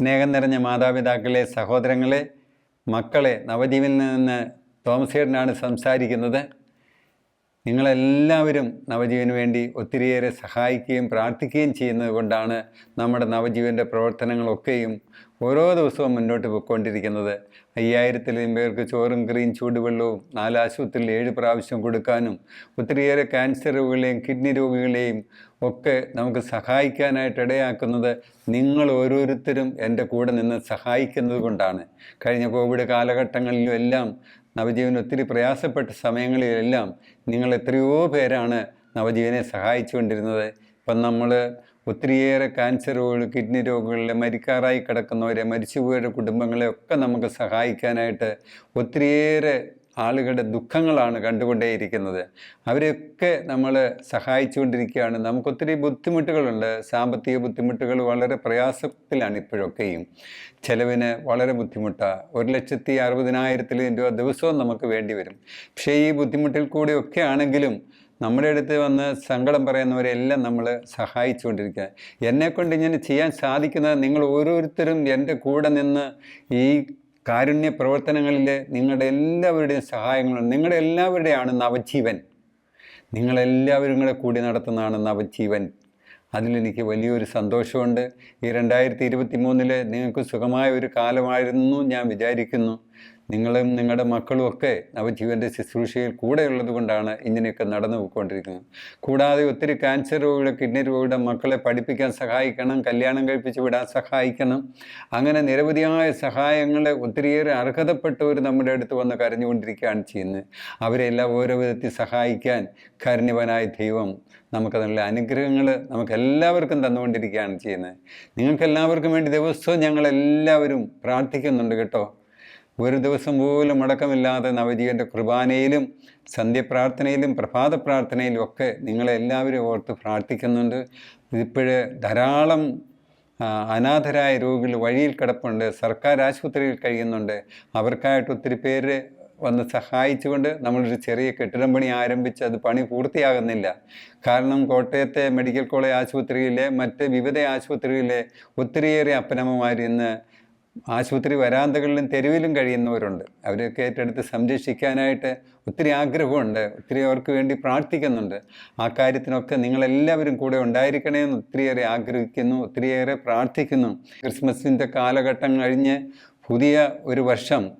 സ്നേഹം നിറഞ്ഞ മാതാപിതാക്കളെ സഹോദരങ്ങളെ മക്കളെ നവദ്വീപിൽ നിന്ന് തോമസേട്ടനാണ് സംസാരിക്കുന്നത്. നിങ്ങളെല്ലാവരും നവജീവന് വേണ്ടി ഒത്തിരിയേറെ സഹായിക്കുകയും പ്രാർത്ഥിക്കുകയും ചെയ്യുന്നത് കൊണ്ടാണ് നമ്മുടെ നവജീവന്റെ പ്രവർത്തനങ്ങളൊക്കെയും ഓരോ ദിവസവും മുന്നോട്ട് പോയിക്കൊണ്ടിരിക്കുന്നത്. അയ്യായിരത്തിലും പേർക്ക് ചോറും കറിയും ചൂടുവെള്ളവും നാല് ആശുപത്രിയിൽ ഏഴ് പ്രാവശ്യം കൊടുക്കാനും ഒത്തിരിയേറെ ക്യാൻസർ രോഗികളെയും കിഡ്നി രോഗികളെയും ഒക്കെ നമുക്ക് സഹായിക്കാനായിട്ട് ഇടയാക്കുന്നത് നിങ്ങൾ ഓരോരുത്തരും എന്റെ കൂടെ നിന്ന് സഹായിക്കുന്നത് കൊണ്ടാണ്. കഴിഞ്ഞ കോവിഡ് കാലഘട്ടങ്ങളിലും എല്ലാം നവജീവൻ ഒത്തിരി പ്രയാസപ്പെട്ട സമയങ്ങളിലെല്ലാം നിങ്ങൾ എത്രയോ പേരാണ് നവജീവനെ സഹായിച്ചുകൊണ്ടിരുന്നത്. ഇപ്പം നമ്മൾ ഒത്തിരിയേറെ ക്യാൻസർ രോഗികൾ കിഡ്നി രോഗങ്ങളിൽ മരിക്കാറായി കിടക്കുന്നവരെ കുടുംബങ്ങളെ ഒക്കെ നമുക്ക് സഹായിക്കാനായിട്ട് ഒത്തിരിയേറെ ആളുകളുടെ ദുഃഖങ്ങളാണ് കണ്ടുകൊണ്ടേയിരിക്കുന്നത്. അവരെയൊക്കെ നമ്മൾ സഹായിച്ചുകൊണ്ടിരിക്കുകയാണ്. നമുക്കൊത്തിരി ബുദ്ധിമുട്ടുകളുണ്ട്. സാമ്പത്തിക ബുദ്ധിമുട്ടുകൾ വളരെ പ്രയാസത്തിലാണ് ഇപ്പോഴൊക്കെയും. ചിലവിന് വളരെ ബുദ്ധിമുട്ടാണ് ഒരു ലക്ഷത്തി അറുപതിനായിരത്തിലും രൂപ ദിവസവും നമുക്ക് വേണ്ടി വരും പക്ഷേ ഈ ബുദ്ധിമുട്ടിൽ കൂടിയൊക്കെ ആണെങ്കിലും നമ്മുടെ അടുത്ത് വന്ന് സങ്കടം പറയുന്നവരെല്ലാം നമ്മൾ സഹായിച്ചുകൊണ്ടിരിക്കുക. എന്നെക്കൊണ്ട് ഇങ്ങനെ ചെയ്യാൻ സാധിക്കുന്നത് നിങ്ങൾ ഓരോരുത്തരും എന്റെ കൂടെ നിന്ന് ഈ കാരുണ്യ പ്രവർത്തനങ്ങളിൽ നിങ്ങളുടെ എല്ലാവരുടെയും സഹായങ്ങളും നിങ്ങളുടെ എല്ലാവരുടെയാണ് നവജീവൻ. നിങ്ങളെല്ലാവരും കൂടെ കൂടി നടത്തുന്നതാണ് നവജീവൻ. അതിലെനിക്ക് വലിയൊരു സന്തോഷമുണ്ട്. ഈ രണ്ടായിരത്തി ഇരുപത്തി മൂന്നിൽ നിങ്ങൾക്ക് സുഖമായ ഒരു കാലമായിരുന്നു ഞാൻ വിചാരിക്കുന്നു. നിങ്ങളും നിങ്ങളുടെ മക്കളും ഒക്കെ നവജീവന്റെ ശുശ്രൂഷയിൽ കൂടെയുള്ളത് കൊണ്ടാണ് ഇങ്ങനെയൊക്കെ നടന്നു പോയിക്കൊണ്ടിരിക്കുന്നത് കൂടാതെ ഒത്തിരി ക്യാൻസർ രോഗികളുടെ കിഡ്നി രോഗികളുടെ മക്കളെ പഠിപ്പിക്കാൻ സഹായിക്കണം കല്യാണം കഴിപ്പിച്ച് വിടാൻ സഹായിക്കണം. അങ്ങനെ നിരവധിയായ സഹായങ്ങൾ ഒത്തിരിയേറെ അർഹതപ്പെട്ടവർ നമ്മുടെ അടുത്ത് വന്ന് കരഞ്ഞുകൊണ്ടിരിക്കുകയാണ് ചെയ്യുന്നത്. അവരെല്ലാം ഓരോ വിധത്തിൽ സഹായിക്കാൻ കരുണ്യവനായ ദൈവം നമുക്ക് നല്ല അനുഗ്രഹങ്ങൾ നമുക്ക് എല്ലാവർക്കും തന്നുകൊണ്ടിരിക്കുകയാണ് ചെയ്യുന്നത്. നിങ്ങൾക്ക് എല്ലാവർക്കും വേണ്ടി ദിവസവും ഞങ്ങളെല്ലാവരും പ്രാർത്ഥിക്കുന്നുണ്ട് കേട്ടോ. ഒരു ദിവസം പോലും മുടക്കമില്ലാതെ നവജീവന്റെ കുർബാനയിലും സന്ധ്യപ്രാർത്ഥനയിലും പ്രഭാത പ്രാർത്ഥനയിലും ഒക്കെ നിങ്ങളെല്ലാവരും ഓർത്ത് പ്രാർത്ഥിക്കുന്നുണ്ട്. ഇതിപ്പോഴേ ധാരാളം അനാഥരായ രോഗികൾ വഴിയിൽ കിടപ്പുണ്ട് സർക്കാർ ആശുപത്രിയിൽ കഴിയുന്നുണ്ട്. അവർക്കായിട്ട് ഒത്തിരി പേര് വന്ന് സഹായിച്ചുകൊണ്ട് നമ്മളൊരു ചെറിയ കെട്ടിടം പണി ആരംഭിച്ച് അത് പണി പൂർത്തിയാകുന്നില്ല. കാരണം കോട്ടയത്തെ മെഡിക്കൽ കോളേജ് ആശുപത്രിയിലെ മറ്റ് വിവിധ ആശുപത്രിയിലെ ഒത്തിരിയേറെ അപ്പനമ്മമാർ ഇന്ന് ആശുപത്രി വരാന്തകളിലും തെരുവിലും കഴിയുന്നവരുണ്ട്. അവരൊക്കെ ഏറ്റെടുത്ത് സംരക്ഷിക്കാനായിട്ട് ഒത്തിരി ആഗ്രഹമുണ്ട്. ഒത്തിരി അവർക്ക് വേണ്ടി പ്രാർത്ഥിക്കുന്നുണ്ട്. ആ കാര്യത്തിനൊക്കെ നിങ്ങളെല്ലാവരും കൂടെ ഉണ്ടായിരിക്കണേ എന്ന് ഒത്തിരിയേറെ ആഗ്രഹിക്കുന്നു ഒത്തിരിയേറെ പ്രാർത്ഥിക്കുന്നു. ക്രിസ്മസിന്റെ കാലഘട്ടം കഴിഞ്ഞ് പുതിയ ഒരു വർഷം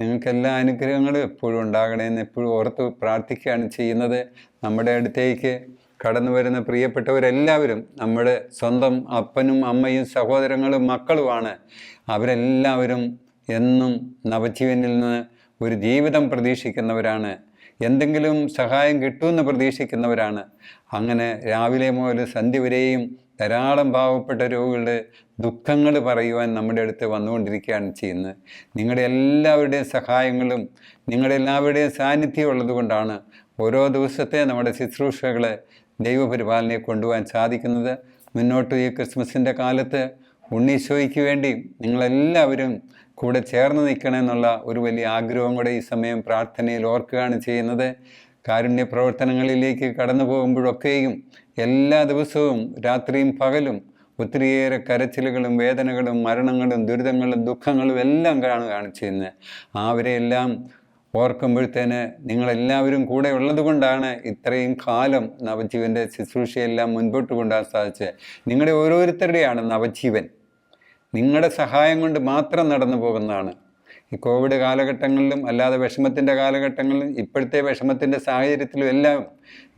നിങ്ങൾക്കെല്ലാ അനുഗ്രഹങ്ങളും എപ്പോഴും ഉണ്ടാകണമെന്ന് എപ്പോഴും ഓർത്ത് പ്രാർത്ഥിക്കുകയാണ് ചെയ്യുന്നത്. നമ്മുടെ അടുത്തേക്ക് കടന്നു വരുന്ന പ്രിയപ്പെട്ടവരെല്ലാവരും നമ്മുടെ സ്വന്തം അപ്പനും അമ്മയും സഹോദരങ്ങളും മക്കളുമാണ്. അവരെല്ലാവരും എന്നും നവജീവനിൽ നിന്ന് ഒരു ജീവിതം പ്രതീക്ഷിക്കുന്നവരാണ്. എന്തെങ്കിലും സഹായം കിട്ടുമെന്ന് പ്രതീക്ഷിക്കുന്നവരാണ്. അങ്ങനെ രാവിലെ മുതൽ സന്ധ്യ വരെയും ധാരാളം പാവപ്പെട്ട രോഗികളുടെ ദുഃഖങ്ങൾ പറയുവാൻ നമ്മുടെ അടുത്ത് വന്നുകൊണ്ടിരിക്കുകയാണ് ചെയ്യുന്നത്. നിങ്ങളുടെ എല്ലാവരുടെയും സഹായങ്ങളും നിങ്ങളുടെ എല്ലാവരുടെയും സാന്നിധ്യം ഉള്ളതുകൊണ്ടാണ് ഓരോ ദിവസത്തെ നമ്മുടെ ശുശ്രൂഷകളെ ദൈവപരിപാലനയെ കൊണ്ടുപോകാൻ സാധിക്കുന്നത് മുന്നോട്ട് ഈ ക്രിസ്മസിന്റെ കാലത്ത് ഉണ്ണീശോയ്ക്ക് വേണ്ടി നിങ്ങളെല്ലാവരും കൂടെ ചേർന്ന് നിൽക്കണമെന്നുള്ള ഒരു വലിയ ആഗ്രഹം കൂടെ ഈ സമയം പ്രാർത്ഥനയിൽ ഓർക്കുകയാണ് ചെയ്യുന്നത്. കാരുണ്യ പ്രവർത്തനങ്ങളിലേക്ക് കടന്നു പോകുമ്പോഴൊക്കെയും എല്ലാ ദിവസവും രാത്രിയും പകലും ഒത്തിരിയേറെ കരച്ചിലുകളും വേദനകളും മരണങ്ങളും ദുരിതങ്ങളും ദുഃഖങ്ങളും എല്ലാം കാണുകയാണ് ചെയ്യുന്നത്. അവരെയെല്ലാം ഓർക്കുമ്പോഴത്തേന് നിങ്ങളെല്ലാവരും കൂടെ ഉള്ളത് കൊണ്ടാണ് ഇത്രയും കാലം നവജീവന്റെ ശുശ്രൂഷയെല്ലാം മുൻപോട്ട് കൊണ്ടുപോകാൻ സാധിച്ചത്. നിങ്ങളുടെ ഓരോരുത്തരുടെയാണ് നവജീവൻ. നിങ്ങളുടെ സഹായം കൊണ്ട് മാത്രം നടന്നു പോകുന്നതാണ് കോവിഡ് കാലഘട്ടങ്ങളിലും അല്ലാതെ വിഷമത്തിന്റെ കാലഘട്ടങ്ങളിലും ഇപ്പോഴത്തെ വിഷമത്തിന്റെ സാഹചര്യത്തിലും എല്ലാം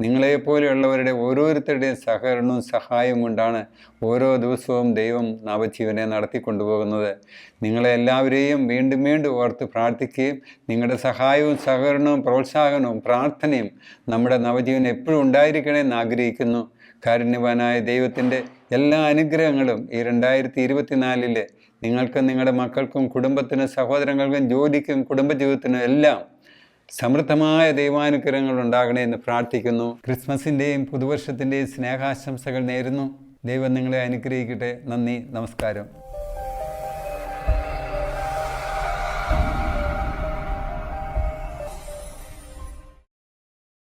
നിങ്ങളെപ്പോലെയുള്ളവരുടെ ഓരോരുത്തരുടെയും സഹകരണവും സഹായവും കൊണ്ടാണ് ഓരോ ദിവസവും ദൈവം നവജീവനെ നടത്തിക്കൊണ്ടുപോകുന്നത്. നിങ്ങളെ എല്ലാവരെയും വീണ്ടും വീണ്ടും ഓർത്ത് പ്രാർത്ഥിക്കുകയും നിങ്ങളുടെ സഹായവും സഹകരണവും പ്രോത്സാഹനവും പ്രാർത്ഥനയും നമ്മുടെ നവജീവൻ എപ്പോഴും ഉണ്ടായിരിക്കണമെന്ന് ആഗ്രഹിക്കുന്നു. കാരുണ്യവാനായ ദൈവത്തിന്റെ എല്ലാ അനുഗ്രഹങ്ങളും ഈ രണ്ടായിരത്തി ഇരുപത്തിനാലിൽ നിങ്ങൾക്കും നിങ്ങളുടെ മക്കൾക്കും കുടുംബത്തിനും സഹോദരങ്ങൾക്കും ജോലിക്കും കുടുംബജീവിതത്തിനും എല്ലാം സമൃദ്ധമായ ദൈവാനുഗ്രഹങ്ങൾ ഉണ്ടാകണേ എന്ന് പ്രാർത്ഥിക്കുന്നു. ക്രിസ്മസിന്റെയും പുതുവർഷത്തിന്റെയും സ്നേഹാശംസകൾ നേരുന്നു. ദൈവം നിങ്ങളെ അനുഗ്രഹിക്കട്ടെ. നന്ദി. നമസ്കാരം.